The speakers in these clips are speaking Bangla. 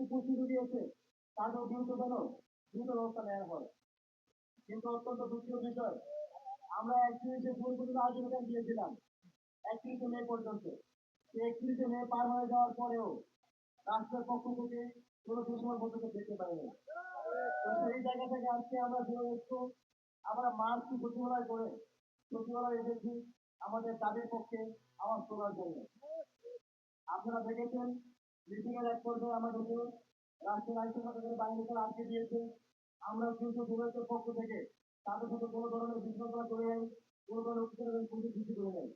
একটি পুষ্টি দিয়েছে তাদের বিরুদ্ধে যেন, দ্রুত ব্যবস্থা নেওয়া হয়। কিন্তু অত্যন্ত দুঃখের বিষয়, আমরা একত্রিশে জুন পর্যন্ত আবেদন দিয়েছিলাম একত্রিশে মে পর্যন্ত। একত্রিশে মে পার হয়ে যাওয়ার পরেও রাষ্ট্রের পক্ষ থেকে কোনো দুঃসময় পর্যন্ত দেখতে পাইনি। তো সেই জায়গা থেকে আজকে আমরা ফিরে এসেছি। আমরা মার্চটি সচিবালয় করে সচিবালয় এসেছি। আমাদের দাবির পক্ষে আমার তোলার জন্য। আপনারা দেখেছেন মিটিং এর এক পর্যায়ে আমাদেরকে রাষ্ট্রের আইন শৃঙ্খলা বাহিনীকে আটকে দিয়েছে। আমরা কিন্তু দুর্নীতির পক্ষ থেকে তাদের সাথে কোনো ধরনের বিশৃঙ্খলা করে নেই, কোনো ধরনের উত্তরের পুলিশ কিছু করে নেই।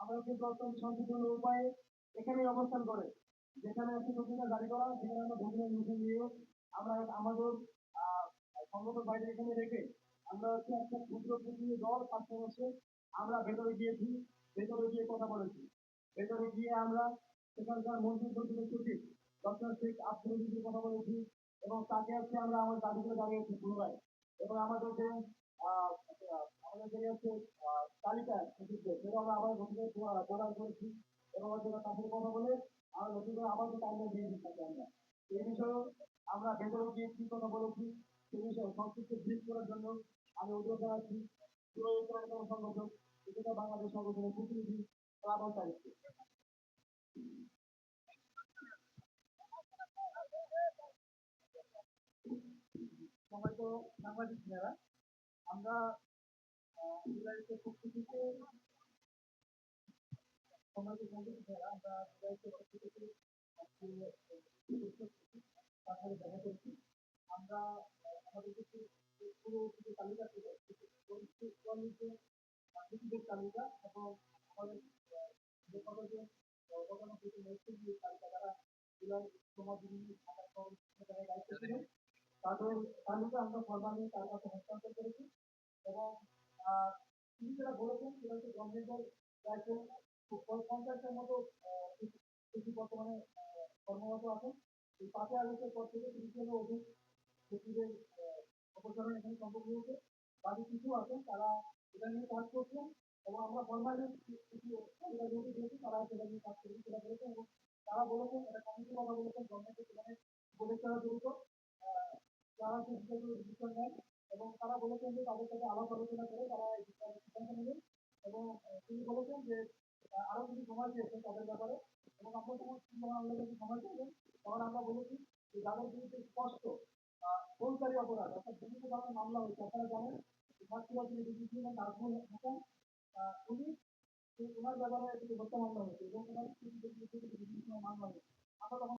আমরা কিন্তু অত্যন্ত শান্তিপূর্ণ উপায়ে এখানেই অবস্থান করে, যেখানে একটি নতুন জারি করা সেখানে আমরা ভোটের মিটিং নিয়ে আমরা আমাদের সংগঠন বাইরে এখানে রেখে আমরা হচ্ছে একটা ক্ষুদ্র প্রতিনিধি দল পাঁচ আমরা ভেতরে গিয়েছি, ভেতরে গিয়ে কথা বলেছি। ভেতরে গিয়ে আমরা সেখানকার মন্ত্রী পরিষদের সচিব ডক্টর শেখ আব্দুল কথা বলেছি এবং তাকে হচ্ছে আমরা আমার দাবিগুলো জানিয়েছি পুনরায়। এবং আমাদের যে আমাদের যে হচ্ছে তালিকা সেটা আমরা আবার নতুন প্রদান করেছি এবং তার সাথে কথা বলে আমরা নতুন করে আবার তালিকা দিয়ে দিচ্ছি আমরা। এই বিষয়েও আমরা ভেতরে গিয়ে কি কথা বলেছি সেই বিষয়ে সংক্ষিপ্ত ব্রিফ করার জন্য আমি অনুরোধ জানাচ্ছি পুরো সংগঠন যেটা বাংলাদেশ সংগঠনের প্রতিনিধি প্লাবন তারিখকে সময়ত সাংবাদিক মেয়েরা আমরা জুলাইতে পক্ষ থেকে সময়ত সাংবাদিক মেয়েরা আমরা জুলাইতে পক্ষ থেকে তারপরে দেখা করছি। আমরা আমাদের কিছু পুরো কিছু তালিকা ছিল চুয়াল্লিশের তালিকা এবং আমাদের যে কলেজে এবং তিনি যেটা বলেছেন সেটা হচ্ছে গভর্নমেন্টের প্রায় পঞ্চাশটার মতো কৃষি বর্তমানে কর্মরত আছেন এই পাঁচই পর থেকে তিরিশেরও অধিক সচিবের অপসারণ এখানে সম্ভব বাকি কিছু আছেন তারা এটা নিয়ে কাজ করছেন এবং আমরা ফরমালি দিয়েছি তারা সেটা নিয়ে কাজ করছে এবং তারা বলেছেন এটা কমিটির বলেছেন গভর্নমেন্টের সেখানে জড়িত তারা এবং তারা বলেছেন যে তাদের সাথে আলাপ আলোচনা করে তারা তিনি বলেছেন যে আরও কিছু সময় দিয়েছেন তাদের ব্যাপারে এবং আমরা সময় চাইবেন তখন আমরা বলেছি যে, যাদের বিরুদ্ধে স্পষ্ট ফৌজদারি অপরাধ অর্থাৎ বিভিন্ন ধরনের মামলা হয়েছে, আপনারা জানেন ছাত্রীরা তিনি হাসান উনি ওনার ব্যাপারে একটি হত্যা মামলা হয়েছে এবং ওনার মামলা হয়েছে আমরা তখন